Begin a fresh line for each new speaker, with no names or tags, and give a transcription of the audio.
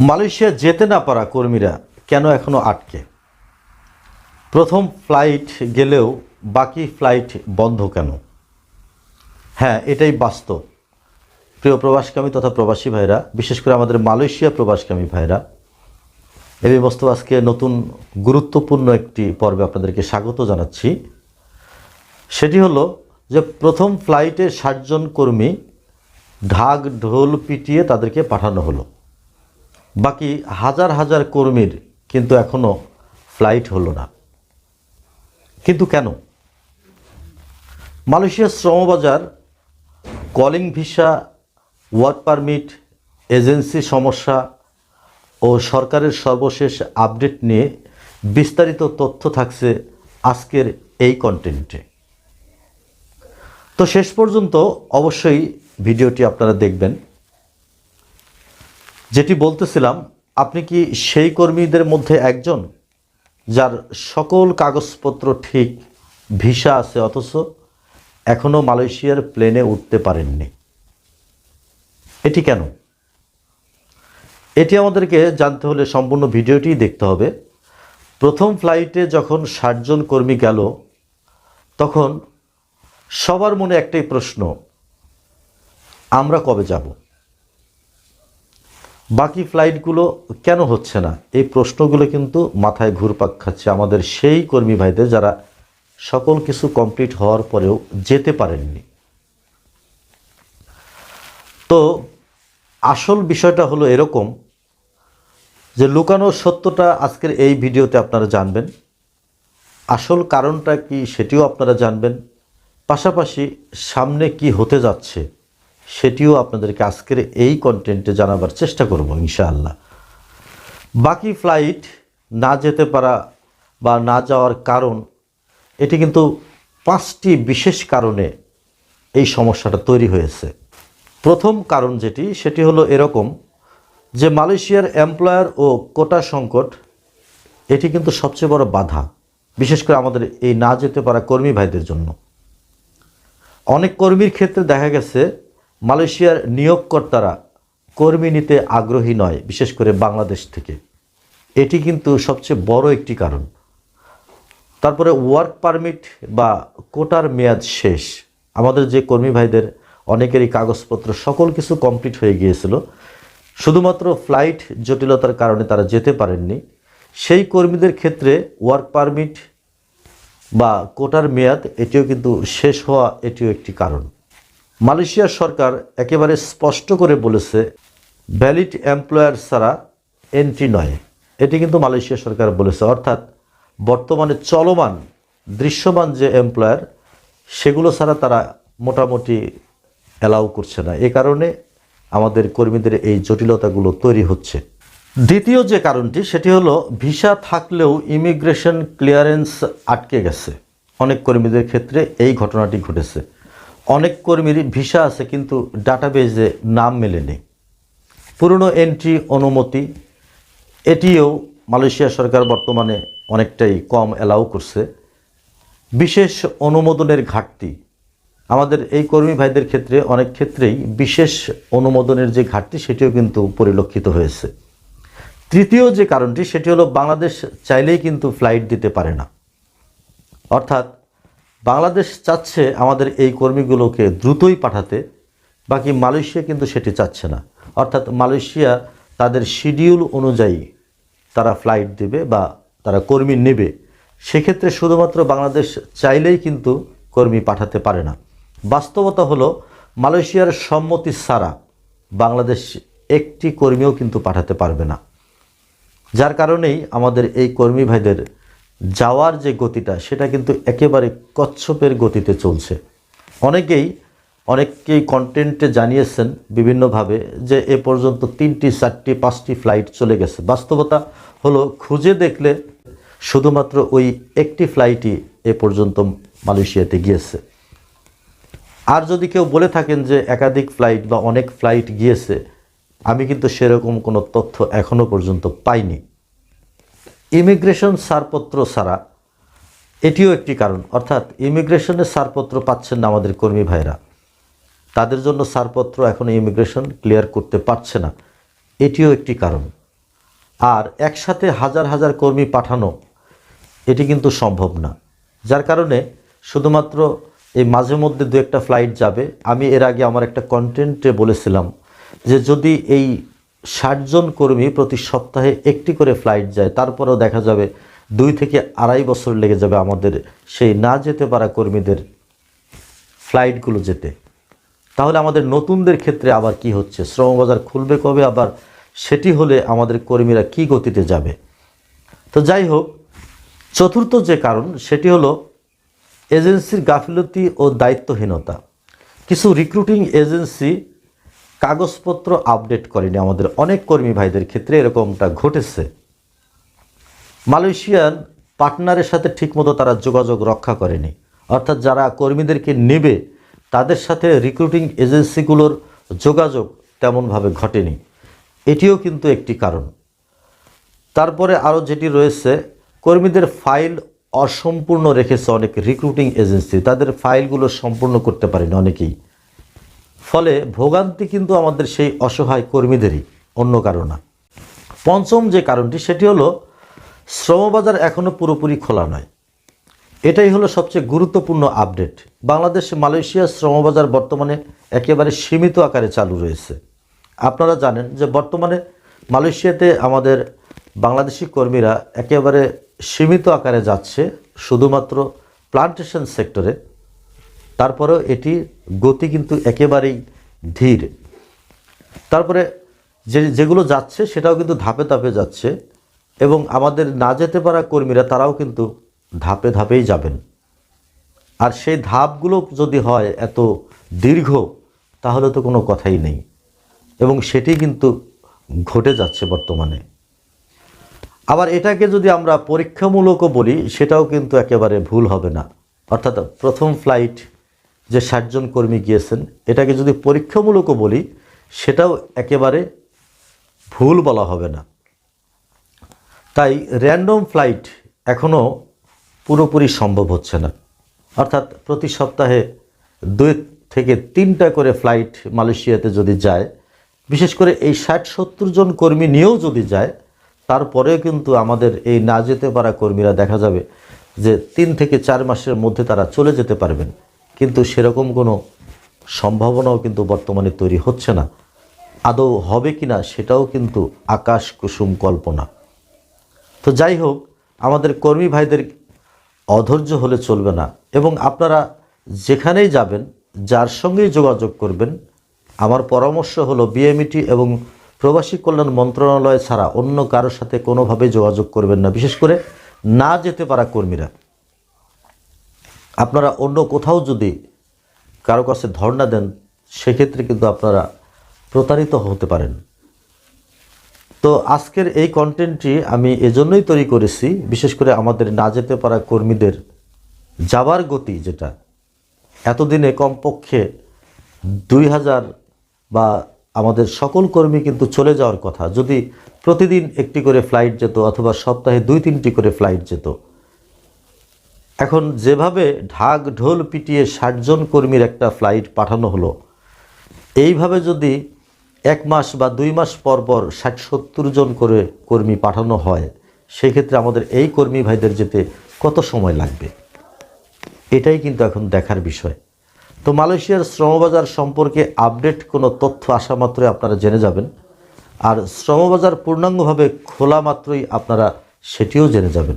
Malaysia যেতে না পারা কর্মীরা কেন এখনও আটকে? প্রথম ফ্লাইট গেলেও বাকি ফ্লাইট বন্ধ কেন? হ্যাঁ এটাই বাস্তব। প্রিয় প্রবাসকামী তথা প্রবাসী ভাইরা, বিশেষ করে আমাদের মালয়েশিয়া প্রবাসকামী ভাইরা এই বস্তু আজকে নতুন গুরুত্বপূর্ণ একটি পর্বে আপনাদেরকে স্বাগত জানাচ্ছি। সেটি হলো যে প্রথম ফ্লাইটে ষাটজন কর্মী ঢাক ঢোল পিটিয়ে তাদেরকে পাঠানো হলো। বাকি হাজার হাজার কর্মীর কিন্তু এখনও ফ্লাইট হলো না। কিন্তু কেন? মালয়েশিয়ার শ্রমবাজার calling visa, work permit, agency সমস্যা ও সরকারের সর্বশেষ আপডেট নিয়ে বিস্তারিত তথ্য থাকছে আজকের এই কন্টেন্টে। তো শেষ পর্যন্ত অবশ্যই ভিডিওটি আপনারা দেখবেন। যেটি বলতেছিলাম, আপনি কি সেই কর্মীদের মধ্যে একজন যার সকল কাগজপত্র ঠিক, ভিসা আছে অথচ এখনও মালয়েশিয়ার প্লেনে উঠতে পারেননি? এটি কেন? এটি আমাদেরকে জানতে হলে সম্পূর্ণ ভিডিওটি দেখতে হবে। প্রথম ফ্লাইটে যখন ষাটজন কর্মী গেল, তখন সবার মনে একটাই প্রশ্ন, আমরা কবে যাব? বাকি ফ্লাইটগুলো কেন হচ্ছে না? এই প্রশ্নগুলো কিন্তু মাথায় ঘুরপাক খাচ্ছে আমাদের সেই কর্মী ভাইদের যারা সকল কিছু কমপ্লিট হওয়ার পরেও যেতে পারেননি। তো আসল বিষয়টা হলো এরকম যে লুকানো সত্যটা আজকের এই ভিডিওতে আপনারা জানবেন। আসল কারণটা কি সেটিও আপনারা জানবেন। পাশাপাশি সামনে কি হতে যাচ্ছে সেটিও আপনাদেরকে আজকের এই কন্টেন্টে জানাবার চেষ্টা করব, ইনশাআল্লাহ। বাকি ফ্লাইট না যেতে পারা বা না যাওয়ার কারণ, এটি কিন্তু পাঁচটি বিশেষ কারণে এই সমস্যাটা তৈরি হয়েছে। প্রথম কারণ যেটি, সেটি হলো এরকম যে মালয়েশিয়ার এমপ্লয়ার ও কোটা সংকট, এটি কিন্তু সবচেয়ে বড় বাধা, বিশেষ করে আমাদের এই না যেতে পারা কর্মী ভাইদের জন্য। অনেক কর্মীর ক্ষেত্রে দেখা গেছে মালয়েশিয়ার নিয়োগকর্তারা কর্মী নিতে আগ্রহী নয়, বিশেষ করে বাংলাদেশ থেকে। এটি কিন্তু সবচেয়ে বড় একটি কারণ। তারপরে ওয়ার্ক পারমিট বা কোটার মেয়াদ শেষ। আমাদের যে কর্মী ভাইদের, অনেকেরই কাগজপত্র সকল কিছু কমপ্লিট হয়ে গিয়েছিল। শুধুমাত্র ফ্লাইট জটিলতার কারণে তারা যেতে পারেননি। সেই কর্মীদের ক্ষেত্রে ওয়ার্ক পারমিট বা কোটার মেয়াদ, এটিও কিন্তু শেষ হওয়া এটিও একটি কারণ। মালয়েশিয়ার সরকার একেবারে স্পষ্ট করে বলেছে ভ্যালিড এমপ্লয়ার ছাড়া এন্ট্রি নয়। এটি কিন্তু মালয়েশিয়া সরকার বলেছে। অর্থাৎ বর্তমানে চলমান, দৃশ্যমান যে এমপ্লয়ার সেগুলো ছাড়া তারা মোটামুটি অ্যালাউ করছে না। এ কারণে আমাদের কর্মীদের এই জটিলতাগুলো তৈরি হচ্ছে। দ্বিতীয় যে কারণটি, সেটি হলো ভিসা থাকলেও ইমিগ্রেশন ক্লিয়ারেন্স আটকে গেছে। অনেক কর্মীদের ক্ষেত্রে এই ঘটনাটি ঘটেছে। অনেক কর্মীর ভিসা আছে, কিন্তু ডাটাবেজে নাম মেলেনি। পুরনো এন্ট্রি অনুমতি, এটিও মালয়েশিয়া সরকার বর্তমানে অনেকটাই কম অ্যালাউ করছে। বিশেষ অনুমোদনের ঘাটতি, আমাদের এই কর্মী ভাইদের ক্ষেত্রে অনেক ক্ষেত্রেই বিশেষ অনুমোদনের যে ঘাটতি, সেটিও কিন্তু পরিলক্ষিত হয়েছে। তৃতীয় যে কারণটি, সেটি হলো বাংলাদেশ চাইলেই কিন্তু ফ্লাইট দিতে পারে না। অর্থাৎ বাংলাদেশ চাচ্ছে আমাদের এই কর্মীগুলোকে দ্রুতই পাঠাতে, বাকি মালয়েশিয়া কিন্তু সেটি চাচ্ছে না। অর্থাৎ মালয়েশিয়া তাদের শিডিউল অনুযায়ী তারা ফ্লাইট দেবে বা তারা কর্মী নেবে। সেক্ষেত্রে শুধুমাত্র বাংলাদেশ চাইলেই কিন্তু কর্মী পাঠাতে পারে না। বাস্তবতা হলো, মালয়েশিয়ার সম্মতি ছাড়া বাংলাদেশ একটি কর্মীও কিন্তু পাঠাতে পারবে না। যার কারণেই আমাদের এই কর্মী ভাইদের যাওয়ার যে গতিটা, সেটা কিন্তু একেবারে কচ্ছপের গতিতে চলছে। অনেকেই, অনেককেই কন্টেন্টে জানিয়েছেন বিভিন্নভাবে যে এ পর্যন্ত তিনটি, চারটি, পাঁচটি ফ্লাইট চলে গেছে। বাস্তবতা হলো, খুঁজে দেখলে শুধুমাত্র ওই একটি ফ্লাইটই এ পর্যন্ত মালয়েশিয়াতে গিয়েছে। আর যদি কেউ বলে থাকেন যে একাধিক ফ্লাইট বা অনেক ফ্লাইট গিয়েছে, আমি কিন্তু সেরকম কোনো তথ্য এখনও পর্যন্ত পাইনি। ইমিগ্রেশন ছাড়পত্র ছাড়া এটিও একটি কারণ। অর্থাৎ ইমিগ্রেশনের ছাড়পত্র পাচ্ছেন না আমাদের কর্মী ভাইরা। তাদের জন্য ছাড়পত্র এখনও ইমিগ্রেশন ক্লিয়ার করতে পারছে না। এটিও একটি কারণ। আর একসাথে হাজার হাজার কর্মী পাঠানো, এটি কিন্তু সম্ভব না। যার কারণে শুধুমাত্র এই মাঝে মধ্যে দু একটা ফ্লাইট যাবে। আমি এর আগে আমার একটা কন্টেন্টে বলেছিলাম যে যদি এই ষাটজন কর্মী প্রতি সপ্তাহে একটি করে ফ্লাইট যায়। তারপরেও দেখা যাবে দুই থেকে আড়াই বছর লেগে যাবে আমাদের সেই না যেতে পারা কর্মীদের ফ্লাইটগুলো যেতে। তাহলে আমাদের নতুনদের ক্ষেত্রে আবার কি হচ্ছে? শ্রমবাজার খুলবে কবে আবার? সেটি হলে আমাদের কর্মীরা কি গতিতে যাবে? তো যাই হোক, চতুর্থ যে কারণ, সেটি হলো এজেন্সির গাফিলতি ও দায়িত্বহীনতা। কিছু রিক্রুটিং এজেন্সি কাগজপত্র আপডেট করেনি আমাদের অনেক কর্মী ভাইদের ক্ষেত্রে, এরকমটা ঘটেছে। মালয়েশিয়ান পার্টনারের সাথে ঠিকমতো তারা যোগাযোগ রক্ষা করেনি। অর্থাৎ যারা কর্মীদেরকে নেবে, তাদের সাথে রিক্রুটিং এজেন্সিগুলোর যোগাযোগ তেমনভাবে ঘটেনি। এটিও কিন্তু একটি কারণ। তারপরে আরও যেটি রয়েছে, কর্মীদের ফাইল অসম্পূর্ণ রেখেছে অনেক রিক্রুটিং এজেন্সি। তাদের ফাইলগুলো সম্পূর্ণ করতে পারেনি অনেকেই। ফলে ভোগান্তি কিন্তু আমাদের সেই অসহায় কর্মীদেরই, অন্য কারণ না। পঞ্চম যে কারণটি, সেটি হলো শ্রমবাজার এখনও পুরোপুরি খোলা নয়। এটাই হলো সবচেয়ে গুরুত্বপূর্ণ আপডেট। বাংলাদেশ মালয়েশিয়া শ্রমবাজার বর্তমানে একেবারে সীমিত আকারে চালু রয়েছে। আপনারা জানেন যে বর্তমানে মালয়েশিয়াতে আমাদের বাংলাদেশি কর্মীরা একেবারে সীমিত আকারে যাচ্ছে, শুধুমাত্র প্লান্টেশন সেক্টরে তারপরেও এটি গতি কিন্তু একেবারেই ধীর। তারপরে যে, যেগুলো যাচ্ছে সেটাও কিন্তু ধাপে ধাপে যাচ্ছে এবং আমাদের না যেতে পারা কর্মীরা তারাও কিন্তু ধাপে ধাপেই যাবেন। আর সেই ধাপগুলো যদি হয় এত দীর্ঘ, তাহলে তো কোনো কথাই নেই। এবং সেটি কিন্তু ঘটে যাচ্ছে বর্তমানে। আবার এটাকে যদি আমরা পরীক্ষামূলকও বলি, সেটাও কিন্তু একেবারে ভুল হবে না। অর্থাৎ প্রথম ফ্লাইট যে ষাটজন কর্মী গিয়েছেন, এটাকে যদি পরীক্ষামূলকও বলি, সেটাও একেবারে ভুল বলা হবে না। তাই র্যান্ডম ফ্লাইট এখনও পুরোপুরি সম্ভব হচ্ছে না। অর্থাৎ প্রতি সপ্তাহে দুই থেকে তিনটা করে ফ্লাইট মালয়েশিয়াতে যদি যায়, বিশেষ করে এই ষাট সত্তর জন কর্মী নিয়েও যদি যায়, তারপরেও কিন্তু আমাদের এই না যেতে পারা কর্মীরা দেখা যাবে যে তিন থেকে চার মাসের মধ্যে তারা চলে যেতে পারবেন। কিন্তু সেরকম কোনো সম্ভাবনাও কিন্তু বর্তমানে তৈরি হচ্ছে না। আদৌ হবে কি না সেটাও কিন্তু আকাশ কুসুম কল্পনা। তো যাই হোক, আমাদের কর্মী ভাইদের অধৈর্য হলে চলবে না এবং আপনারা যেখানেই যাবেন, যার সঙ্গেই যোগাযোগ করবেন, আমার পরামর্শ হলো বিএমইটি এবং প্রবাসী কল্যাণ মন্ত্রণালয় ছাড়া অন্য কারোর সাথে কোনোভাবেই যোগাযোগ করবেন না। বিশেষ করে না যেতে পারা কর্মীরা। আপনারা অন্য কোথাও যদি কারও কাছে ধর্ণা দেন, সেক্ষেত্রে কিন্তু আপনারা প্রতারিত হতে পারেন। তো আজকের এই কন্টেন্টটি আমি এজন্যই তৈরি করেছি, বিশেষ করে আমাদের না যেতে পারা কর্মীদের যাবার গতি যেটা। এতদিনে কমপক্ষে দুই হাজার বা আমাদের সকল কর্মী কিন্তু চলে যাওয়ার কথা। যদি প্রতিদিন একটি করে ফ্লাইট যেত অথবা সপ্তাহে দুই তিনটি করে ফ্লাইট যেত এখন যেভাবে ঢাক ঢোল পিটিয়ে ষাটজন কর্মীর একটা ফ্লাইট পাঠানো হলো, এইভাবে যদি এক মাস বা দুই মাস পর পর ষাট সত্তর জন করে কর্মী পাঠানো হয়, সেক্ষেত্রে আমাদের এই কর্মী ভাইদের যেতে কত সময় লাগবে? এটাই কিন্তু এখন দেখার বিষয়। তো মালয়েশিয়ার শ্রমবাজার সম্পর্কে আপডেট কোনো তথ্য আসা মাত্রই আপনারা জেনে যাবেন, আর শ্রমবাজার পূর্ণাঙ্গভাবে খোলা মাত্রই আপনারা সেটিও জেনে যাবেন।